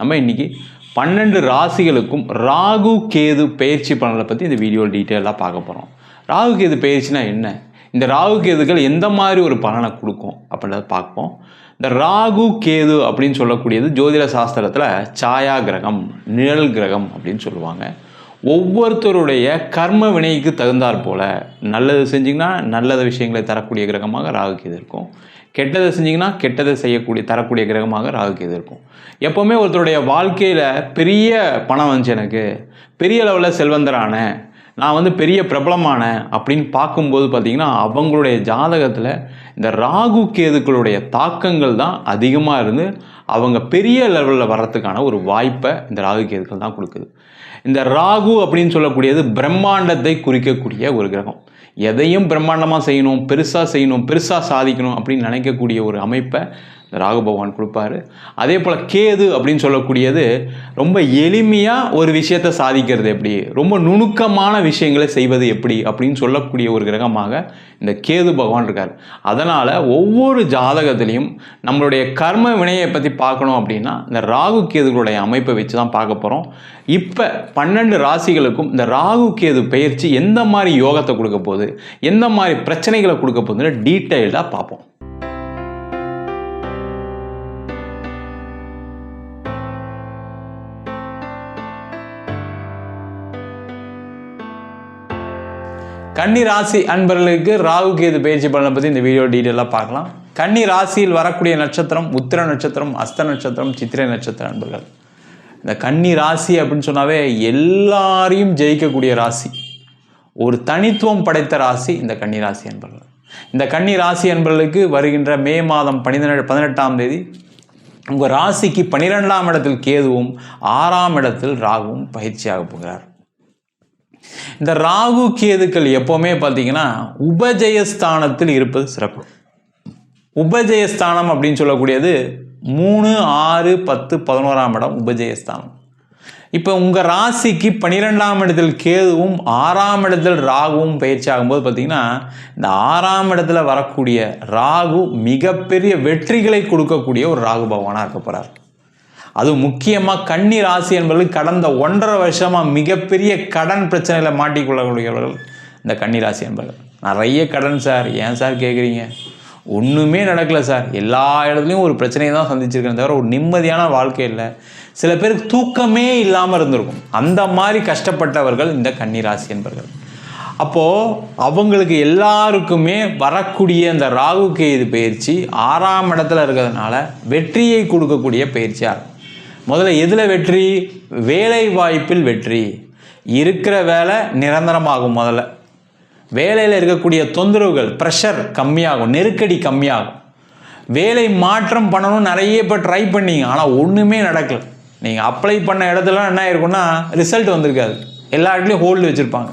நம்ம இன்றைக்கி பன்னெண்டு ராசிகளுக்கும் ராகு கேது பயிற்சி பலனை பற்றி இந்த வீடியோ டீட்டெயிலாக பார்க்க போகிறோம் ராகு கேது பயிற்சினா என்ன? இந்த ராகு கேதுகள் எந்த மாதிரி ஒரு பலனை கொடுக்கும் அப்படின்றத பார்ப்போம். இந்த ராகு கேது அப்படின்னு சொல்லக்கூடியது ஜோதிட சாஸ்திரத்தில் சாயா கிரகம் நிழல் கிரகம் அப்படின்னு சொல்லுவாங்க. ஒவ்வொருத்தருடைய கர்ம வினைக்கு தகுந்தாற் போல நல்லது செஞ்சிங்கன்னா நல்லத விஷயங்களை தரக்கூடிய கிரகமாக ராகு இருக்கும். கெட்டதை செஞ்சிங்கன்னா கெட்டதை செய்யக்கூடிய தரக்கூடிய கிரகமாக ராகு இருக்கும். எப்போவுமே ஒருத்தருடைய வாழ்க்கையில் பெரிய பணம் வந்துச்சு எனக்கு பெரிய லெவலில் செல்வந்தரான நான் வந்து பெரிய பிரபலமான அப்படின்னு பார்க்கும்போது பார்த்திங்கன்னா அவங்களுடைய ஜாதகத்தில் இந்த ராகு கேதுக்களுடைய தாக்கங்கள் தான் அதிகமாக இருந்து அவங்க பெரிய லெவலில் வர்றதுக்கான ஒரு வாய்ப்பை இந்த ராகு கேதுக்கள் தான் கொடுக்குது. இந்த ராகு அப்படின்னு சொல்லக்கூடியது பிரம்மாண்டத்தை குறிக்கக்கூடிய ஒரு கிரகம். எதையும் பிரம்மாண்டமாக செய்யணும் பெருசாக செய்யணும் பெருசாக சாதிக்கணும் அப்படின்னு நினைக்கக்கூடிய ஒரு அமைப்பை ராகு பகவான் கொடுப்பாரு. அதே போல் கேது அப்படின்னு சொல்லக்கூடியது ரொம்ப எளிமையாக ஒரு விஷயத்தை சாதிக்கிறது எப்படி? ரொம்ப நுணுக்கமான விஷயங்களை செய்வது எப்படி? அப்படின்னு சொல்லக்கூடிய ஒரு கிரகமாக இந்த கேது பகவான் இருக்கார். அதனால் ஒவ்வொரு ஜாதகத்திலையும் நம்மளுடைய கர்ம வினையை பற்றி பார்க்கணும் அப்படின்னா இந்த ராகு கேதுகளுடைய அமைப்பை வச்சு தான் பார்க்க போகிறோம் இப்போ பன்னெண்டு ராசிகளுக்கும் இந்த ராகு கேது பயிற்சி எந்த மாதிரி யோகத்தை கொடுக்க போகுது? எந்த மாதிரி பிரச்சனைகளை கொடுக்க போகுதுன்னு டீட்டெயில்டாக பார்ப்போம். கன்னி ராசி அன்பர்களுக்கு ராகு கேது பயிற்சி பலனை பற்றி இந்த வீடியோ டீட்டெயிலாக பார்க்கலாம். கன்னி ராசியில் வரக்கூடிய நட்சத்திரம் உத்திர நட்சத்திரம் அஸ்த நட்சத்திரம் சித்திரை நட்சத்திர அன்பர்கள். இந்த கன்னி ராசி அப்படின்னு சொன்னாவே எல்லாரையும் ஜெயிக்கக்கூடிய ராசி. ஒரு தனித்துவம் படைத்த ராசி இந்த கன்னி ராசி அன்பர்கள். இந்த கன்னி ராசி அன்பர்களுக்கு வருகின்ற மே மாதம் பனிரெண்டு பதினெட்டாம் தேதி உங்கள் ராசிக்கு பன்னிரெண்டாம் இடத்தில் கேதுவும் ஆறாம் இடத்தில் ராகுவும் பயிற்சியாக போகிறார். இந்த ராகு கேதுக்கள் எப்போவுமே பார்த்தீங்கன்னா உபஜயஸ்தானத்தில் இருப்பது சிறப்பு. உபஜயஸ்தானம் அப்படின்னு சொல்லக்கூடியது மூணு ஆறு பத்து பதினோராம் இடம் உபஜயஸ்தானம். இப்போ உங்கள் ராசிக்கு பன்னிரெண்டாம் இடத்தில் கேதுவும் ஆறாம் இடத்தில் ராகுவும் பயிற்சி ஆகும்போது பார்த்தீங்கன்னா இந்த ஆறாம் இடத்துல வரக்கூடிய ராகு மிகப்பெரிய வெற்றிகளை கொடுக்கக்கூடிய ஒரு ராகு பகவானாக இருக்க போகிறார் அது முக்கியமாக கன்னி ராசி என்பவர்கள் கடந்த ஒன்றரை வருஷமாக மிகப்பெரிய கடன் பிரச்சனையில் மாட்டிக்கொள்ளக்கூடியவர்கள் இந்த கன்னி ராசி என்பவர்கள். நிறைய கடன் சார் ஏன் சார் கேட்குறீங்க ஒன்றுமே நடக்கலை சார். எல்லா இடத்துலையும் ஒரு பிரச்சனையை தான் சந்திச்சிருக்கேன் தவிர ஒரு நிம்மதியான வாழ்க்கை இல்லை. சில பேருக்கு தூக்கமே இல்லாமல் இருந்திருக்கும். அந்த மாதிரி கஷ்டப்பட்டவர்கள் இந்த கன்னி ராசி என்பவர்கள். அப்போது அவங்களுக்கு எல்லாருக்குமே வரக்கூடிய இந்த ராகு கேது பயிற்சி ஆறாம் இடத்துல இருக்கிறதுனால வெற்றியை கொடுக்கக்கூடிய பயிற்சியாக இருக்கும். முதல்ல எதில் வெற்றி? வேலை வாய்ப்பில் வெற்றி. இருக்கிற வேலை நிரந்தரமாகும் முதல்ல. வேலையில் இருக்கக்கூடிய தொந்தரவுகள் ப்ரெஷர் கம்மியாகும் நெருக்கடி கம்மியாகும். வேலை மாற்றம் பண்ணணும் நிறைய இப்போ ட்ரை பண்ணீங்க. ஆனால் ஒன்றுமே நடக்கல. நீங்கள் அப்ளை பண்ண இடத்துல என்ன இருக்குன்னா ரிசல்ட் வந்திருக்காது. எல்லா இடத்துலையும் ஹோல்டு வச்சுருப்பாங்க.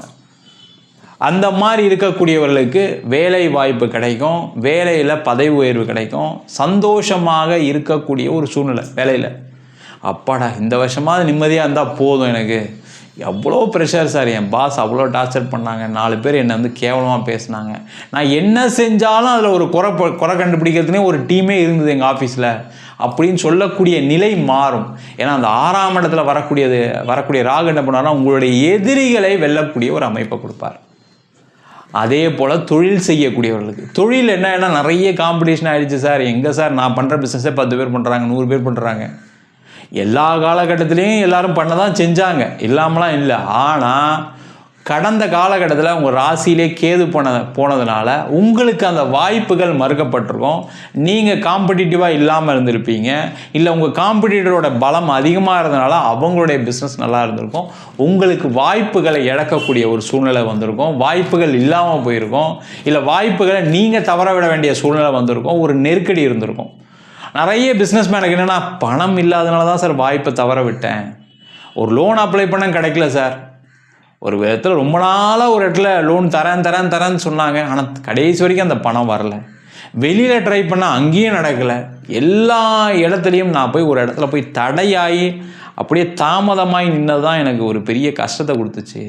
அந்த மாதிரி இருக்கக்கூடியவர்களுக்கு வேலை வாய்ப்பு கிடைக்கும். வேலையில் பதவி உயர்வு கிடைக்கும். சந்தோஷமாக இருக்கக்கூடிய ஒரு சூழ்நிலை வேலையில். அப்பாடா இந்த வருஷமாவது நிம்மதியாக இருந்தால் போதும் எனக்கு. எவ்வளோ ப்ரெஷர் சார் என் பாஸ் அவ்வளோ டார்ச்சர் பண்ணாங்க. நாலு பேர் என்னை வந்து கேவலமாக பேசினாங்க. நான் என்ன செஞ்சாலும் அதில் ஒரு குறை குறை கண்டுபிடிக்கிறதுனே ஒரு டீமே இருந்தது எங்கள் ஆஃபீஸில் அப்படின்னு சொல்லக்கூடிய நிலை மாறும். ஏன்னா அந்த ஆறாம் இடத்துல வரக்கூடியது வரக்கூடிய ராகு என்ன பண்ணுவார்னா உங்களுடைய எதிரிகளை வெல்லக்கூடிய ஒரு அமைப்பை கொடுப்பார். அதே போல் தொழில் செய்யக்கூடியவர்களுக்கு. தொழில் என்னன்னா நிறைய காம்படிஷன் ஆகிடுச்சு சார் எங்கே சார் நான் பண்ணுற பிஸ்னஸே பத்து பேர் பண்ணுறாங்க நூறு பேர் பண்ணுறாங்க எல்லா காலகட்டத்திலையும் எல்லாரும் பண்ண தான் செஞ்சாங்க. இல்லாமலாம் இல்லை. ஆனால் கடந்த காலகட்டத்தில் உங்கள் ராசியிலே கேது போன போனதுனால உங்களுக்கு அந்த வாய்ப்புகள் மறுக்கப்பட்டிருக்கும். நீங்கள் காம்படிட்டிவாக இல்லாமல் இருந்திருப்பீங்க. இல்லை உங்கள் காம்படிட்டரோட பலம் அதிகமாக இருந்தனால அவங்களுடைய பிஸ்னஸ் நல்லா இருந்திருக்கும். உங்களுக்கு வாய்ப்புகளை இழக்கக்கூடிய ஒரு சூழ்நிலை வந்திருக்கும். வாய்ப்புகள் இல்லாமல் போயிருக்கும். இல்லை வாய்ப்புகளை நீங்கள் தவற விட வேண்டிய சூழ்நிலை வந்திருக்கும். ஒரு நெருக்கடி இருந்திருக்கும். நிறைய பிஸ்னஸ் மேனுக்கு என்னென்னா பணம் இல்லாதனால தான் சார் வாய்ப்பை தவற விட்டேன். ஒரு லோன் அப்ளை பண்ண கிடைக்கல சார் ஒரு விதத்தில் ரொம்ப நாளாக ஒரு இடத்துல லோன் தரேன் தரேன் தரேன்னு சொன்னாங்க. ஆனால் கடைசி வரைக்கும் அந்த பணம் வரல. வெளியில் ட்ரை பண்ணால் அங்கேயும் நடக்கலை. எல்லா இடத்துலையும் நான் போய் ஒரு இடத்துல போய் தடையாகி அப்படியே தாமதமாகி நின்னது தான் எனக்கு ஒரு பெரிய கஷ்டத்தை கொடுத்துச்சு.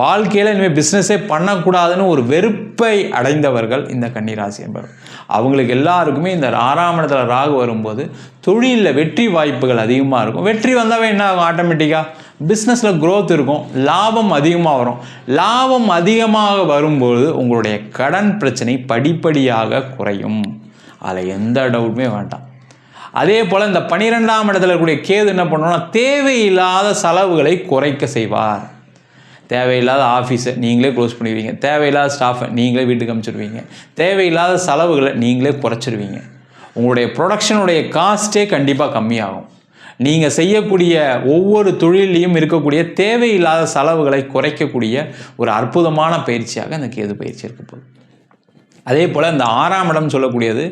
வாழ்க்கையில் இனிமேல் பிஸ்னஸே பண்ணக்கூடாதுன்னு ஒரு வெறுப்பை அடைந்தவர்கள் இந்த கன்னிராசி என்பவர் அவங்களுக்கு எல்லாருக்குமே இந்த ஆறாம் இடத்துல ராகு வரும்போது தொழிலில் வெற்றி வாய்ப்புகள் அதிகமாக இருக்கும். வெற்றி வந்தாவே என்ன ஆகும்? ஆட்டோமேட்டிக்காக பிஸ்னஸில் க்ரோத் இருக்கும். லாபம் அதிகமாக வரும். லாபம் அதிகமாக வரும்போது உங்களுடைய கடன் பிரச்சனை படிப்படியாக குறையும். அதில் எந்த டவுட்டுமே வேண்டாம். அதே போல் இந்த பன்னிரெண்டாம் இடத்துல இருக்கக்கூடிய கேது என்ன பண்ணுவோம்னா தேவையில்லாத செலவுகளை குறைக்க செய்வார். தேவையில்லாத ஆஃபீஸை நீங்களே க்ளோஸ் பண்ணிடுவீங்க. தேவையில்லாத ஸ்டாஃபை நீங்களே வீட்டுக்கு அனுப்பிச்சிடுவீங்க தேவையில்லாத செலவுகளை நீங்களே குறைச்சிடுவீங்க. உங்களுடைய ப்ரொடக்ஷனுடைய காஸ்ட்டே கண்டிப்பாக கம்மியாகும். நீங்கள் செய்யக்கூடிய ஒவ்வொரு தொழிலையும் இருக்கக்கூடிய தேவையில்லாத செலவுகளை குறைக்கக்கூடிய ஒரு அற்புதமான பயிற்சியாக இந்த கேது பயிற்சி இருக்க போகுது. அதே போல் இந்த ஆறாம் இடம் சொல்லக்கூடியது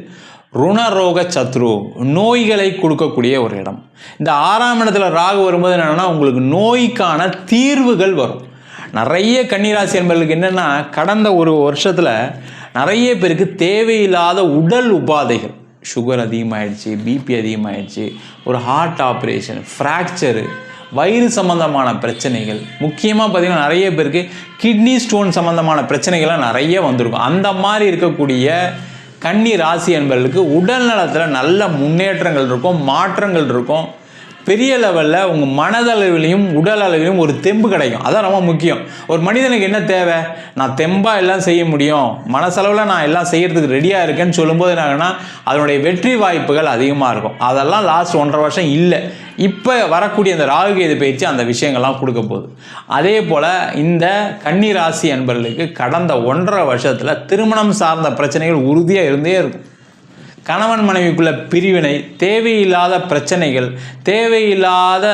ருணரோக சத்ரு நோய்களை கொடுக்கக்கூடிய ஒரு இடம். இந்த ஆறாம் இடத்துல ராகு வரும்போது என்னென்னா உங்களுக்கு நோய்க்கான தீர்வுகள் வரும். நிறைய கன்னிராசி என்பவர்களுக்கு என்னென்னா கடந்த ஒரு வருஷத்தில் நிறைய பேருக்கு தேவையில்லாத உடல் உபாதைகள். சுகர் அதிகமாகிடுச்சு பிபி அதிகமாகிடுச்சு ஒரு ஹார்ட் ஆப்ரேஷன் ஃப்ராக்சரு வயிறு சம்பந்தமான பிரச்சனைகள். முக்கியமாக பார்த்திங்கன்னா நிறைய பேருக்கு கிட்னி ஸ்டோன் சம்மந்தமான பிரச்சனைகள்லாம் நிறைய வந்திருக்கும். அந்த மாதிரி இருக்கக்கூடிய கன்னி ராசி என்பவர்களுக்கு உடல் நலத்தில் நல்ல முன்னேற்றங்கள் இருக்கும் மாற்றங்கள் இருக்கும். பெரிய லெவலில் உங்கள் மனதளவிலையும் உடல் அளவிலையும் ஒரு தெம்பு கிடைக்கும். அதான் ரொம்ப முக்கியம். ஒரு மனிதனுக்கு என்ன தேவை? நான் தெம்பாக எல்லாம் செய்ய முடியும். மனசளவில் நான் எல்லாம் செய்கிறதுக்கு ரெடியாக இருக்கேன்னு சொல்லும்போது என்னாகன்னா அதனுடைய வெற்றி வாய்ப்புகள் அதிகமாக இருக்கும். அதெல்லாம் லாஸ்ட் ஒன்றரை வருஷம் இல்லை. இப்போ வரக்கூடிய அந்த ராகுகேது பயிற்சி அந்த விஷயங்கள்லாம் கொடுக்க போகுது. அதே போல் இந்த கன்னி ராசி அன்பர்களுக்கு கடந்த ஒன்றரை வருஷத்தில் திருமணம் சார்ந்த பிரச்சனைகள் உறுதியாக இருந்தே இருக்கும். கணவன் மனைவிக்குள்ள பிரிவினை தேவையில்லாத பிரச்சனைகள் தேவையில்லாத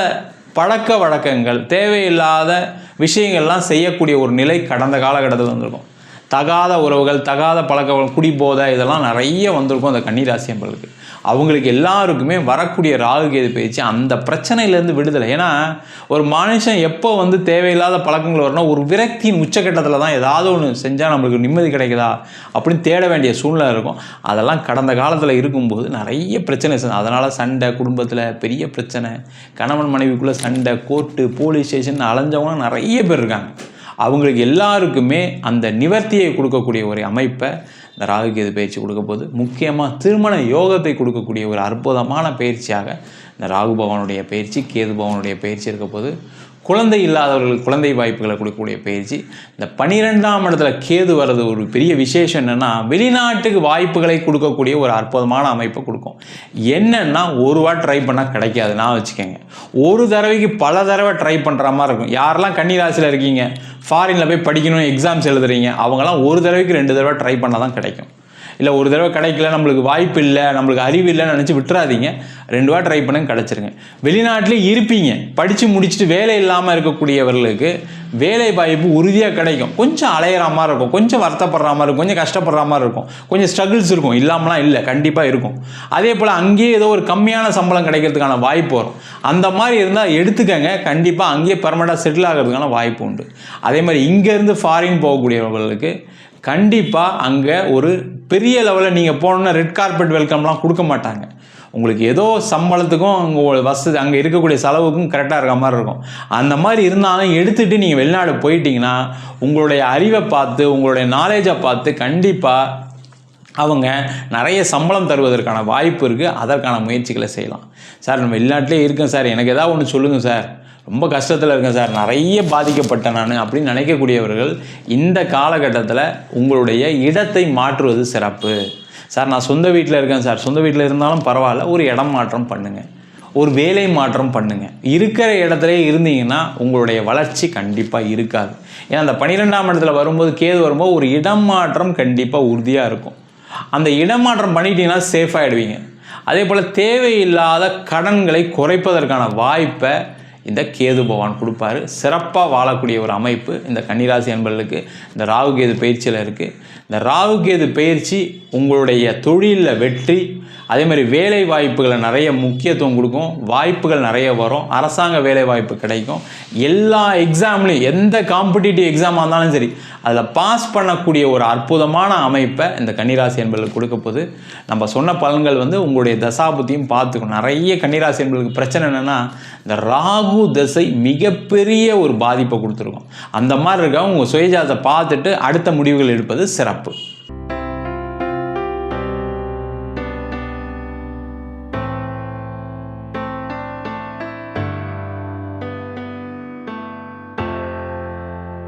பழக்க வழக்கங்கள் தேவையில்லாத விஷயங்கள்லாம் செய்யக்கூடிய ஒரு நிலை கடந்த காலகட்டத்தில் வந்திருக்கும். தகாத உறவுகள் தகாத பழக்க குடிபோதை இதெல்லாம் நிறைய வந்திருக்கும் அந்த கன்னிராசி என்பர்களுக்கு அவங்களுக்கு எல்லாருக்குமே வரக்கூடிய ராகு கேது பயிற்சி அந்த பிரச்சனையிலேருந்து விடுதலை. ஏன்னா ஒரு மனுஷன் எப்போ வந்து தேவையில்லாத பழக்கங்கள் வரணும் ஒரு விரக்தியின் உச்சக்கட்டத்தில் தான் ஏதாவது ஒன்று செஞ்சால் நம்மளுக்கு நிம்மதி கிடைக்குதா அப்படின்னு தேட வேண்டிய சூழ்நிலை இருக்கும். அதெல்லாம் கடந்த காலத்தில் இருக்கும்போது நிறைய பிரச்சனை அதனால் சண்டை குடும்பத்தில் பெரிய பிரச்சனை கணவன் மனைவிக்குள்ளே சண்டை கோர்ட்டு போலீஸ் ஸ்டேஷன் அலைஞ்சவங்க நிறைய பேர் இருக்காங்க. அவங்களுக்கு எல்லாருக்குமே அந்த நிவர்த்தியை கொடுக்கக்கூடிய ஒரு அமைப்பை இந்த ராகுகேது பயிற்சி கொடுக்க போது முக்கியமாக திருமண யோகத்தை கொடுக்கக்கூடிய ஒரு அற்புதமான பயிற்சியாக இந்த ராகு பகவானுடைய பயிற்சி கேது பகவானுடைய பயிற்சி இருக்க போது குழந்தை இல்லாதவர்களுக்கு குழந்தை வாய்ப்புகளை கொடுக்கக்கூடிய பயிற்சி. இந்த பன்னிரெண்டாம் இடத்துல கேது வர்றது ஒரு பெரிய விசேஷம் என்னென்னா வெளிநாட்டுக்கு வாய்ப்புகளை கொடுக்கக்கூடிய ஒரு அற்புதமான அமைப்பை கொடுக்கும். என்னென்னா ஒரு வாட் ட்ரை பண்ணால் கிடைக்காது நான் வச்சுக்கோங்க. ஒரு தடவைக்கு பல தடவை ட்ரை பண்ணுற மாதிரி இருக்கும். யாரெல்லாம் கன்னிராசியில் இருக்கீங்க? ஃபாரினில் போய் படிக்கணும் எக்ஸாம்ஸ் எழுதுறீங்க அவங்கெல்லாம் ஒரு தடவைக்கு ரெண்டு தடவை ட்ரை பண்ணால் தான் கிடைக்கும். இல்லை ஒரு தடவை கிடைக்கல நம்மளுக்கு வாய்ப்பு இல்லை நம்மளுக்கு அறிவு இல்லைன்னு நினச்சி விட்டுறாதீங்க. ரெண்டு வாரம் ட்ரை பண்ணுங்க கிடச்சிருங்க. வெளிநாட்டிலே இருப்பீங்க. படித்து முடிச்சுட்டு வேலை இல்லாமல் இருக்கக்கூடியவர்களுக்கு வேலை வாய்ப்பு உறுதியாக கிடைக்கும். கொஞ்சம் அலையிற மாதிரி இருக்கும். கொஞ்சம் வருத்தப்படுற மாதிரி இருக்கும். கொஞ்சம் கஷ்டப்படுற மாதிரி இருக்கும். கொஞ்சம் ஸ்ட்ரகிள்ஸ் இருக்கும். இல்லாமலாம் இல்லை. கண்டிப்பாக இருக்கும். அதே போல் அங்கேயே ஏதோ ஒரு கம்மியான சம்பளம் கிடைக்கிறதுக்கான வாய்ப்பு வரும். அந்த மாதிரி இருந்தால் எடுத்துக்கங்க. கண்டிப்பாக அங்கேயே பர்மனெண்ட்டாக செட்டில் ஆகிறதுக்கான வாய்ப்பு உண்டு. அதே மாதிரி இங்கேருந்து ஃபாரின் போகக்கூடியவர்களுக்கு கண்டிப்பாக அங்கே ஒரு பெரிய லெவலில் நீங்கள் போனோன்னா ரெட் கார்பெட் வெல்கம்லாம் கொடுக்க மாட்டாங்க. உங்களுக்கு ஏதோ சம்பளத்துக்கும் அங்கே வசதி அங்கே இருக்கக்கூடிய செலவுக்கும் கரெக்டாக இருக்க மாதிரி இருக்கும். அந்த மாதிரி இருந்தாலும் எடுத்துகிட்டு நீங்கள் வெளிநாடு போயிட்டீங்கன்னா உங்களுடைய அறிவை பார்த்து உங்களுடைய நாலேஜை பார்த்து கண்டிப்பாக அவங்க நிறைய சம்பளம் தருவதற்கான வாய்ப்பு இருக்குது அதற்கான முயற்சிகளை செய்யலாம். சார் நம்ம வெளிநாட்டிலே இருக்கேன் சார். எனக்கு ஏதாவது ஒன்று சொல்லுங்கள் சார். ரொம்ப கஷ்டத்தில் இருக்கேன் சார். நிறைய பாதிக்கப்பட்டேன் நான் அப்படின்னு நினைக்கக்கூடியவர்கள் இந்த காலகட்டத்தில் உங்களுடைய இடத்தை மாற்றுவது சிறப்பு. சார் நான் சொந்த வீட்டில் இருக்கேன் சார். சொந்த வீட்டில் இருந்தாலும் பரவாயில்ல. ஒரு இடம் மாற்றம் பண்ணுங்கள் ஒரு வேலை மாற்றம் பண்ணுங்கள் இருக்கிற இடத்துல இருந்தீங்கன்னா உங்களுடைய வளர்ச்சி கண்டிப்பாக இருக்காது. ஏன்னா அந்த பன்னிரெண்டாம் இடத்துல வரும்போது கேது வரும்போது ஒரு இடம் மாற்றம் கண்டிப்பாக உறுதியாக இருக்கும். அந்த இடமாற்றம் பண்ணிட்டீங்கன்னா சேஃப் ஆகிடுவீங்க அதே போல் தேவையில்லாத கடன்களை குறைப்பதற்கான வாய்ப்பை இந்த கேது பகவான் கொடுப்பாரு. சிறப்பாக வாழக்கூடிய ஒரு அமைப்பு இந்த கன்னிராசி அன்பர்களுக்கு இந்த ராகு கேது பயிற்சியில் இருக்குது இந்த ராகு கேது பயிற்சி உங்களுடைய தொழிலில் வெற்றி அதே மாதிரி வேலை வாய்ப்புகளை நிறைய முக்கியத்துவம் கொடுக்கும். வாய்ப்புகள் நிறைய வரும். அரசாங்க வேலை வாய்ப்பு கிடைக்கும். எல்லா எக்ஸாம்லேயும் எந்த காம்படிட்டிவ் எக்ஸாமாக இருந்தாலும் சரி அதில் பாஸ் பண்ணக்கூடிய ஒரு அற்புதமான அமைப்பை இந்த கன்னிராசி என்பர்களுக்கு கொடுக்க போது நம்ம சொன்ன பலன்கள் வந்து உங்களுடைய தசாபுத்தியும் பார்த்துக்கணும். நிறைய கன்னிராசி என்பர்களுக்கு பிரச்சனை என்னென்னா இந்த ராகு தசை மிகப்பெரிய ஒரு பாதிப்பை கொடுத்துருக்கும். அந்த மாதிரி இருக்க உங்கள் சுயஜாதத்தை பார்த்துட்டு அடுத்த முடிவுகள் எடுப்பது சிறப்பு.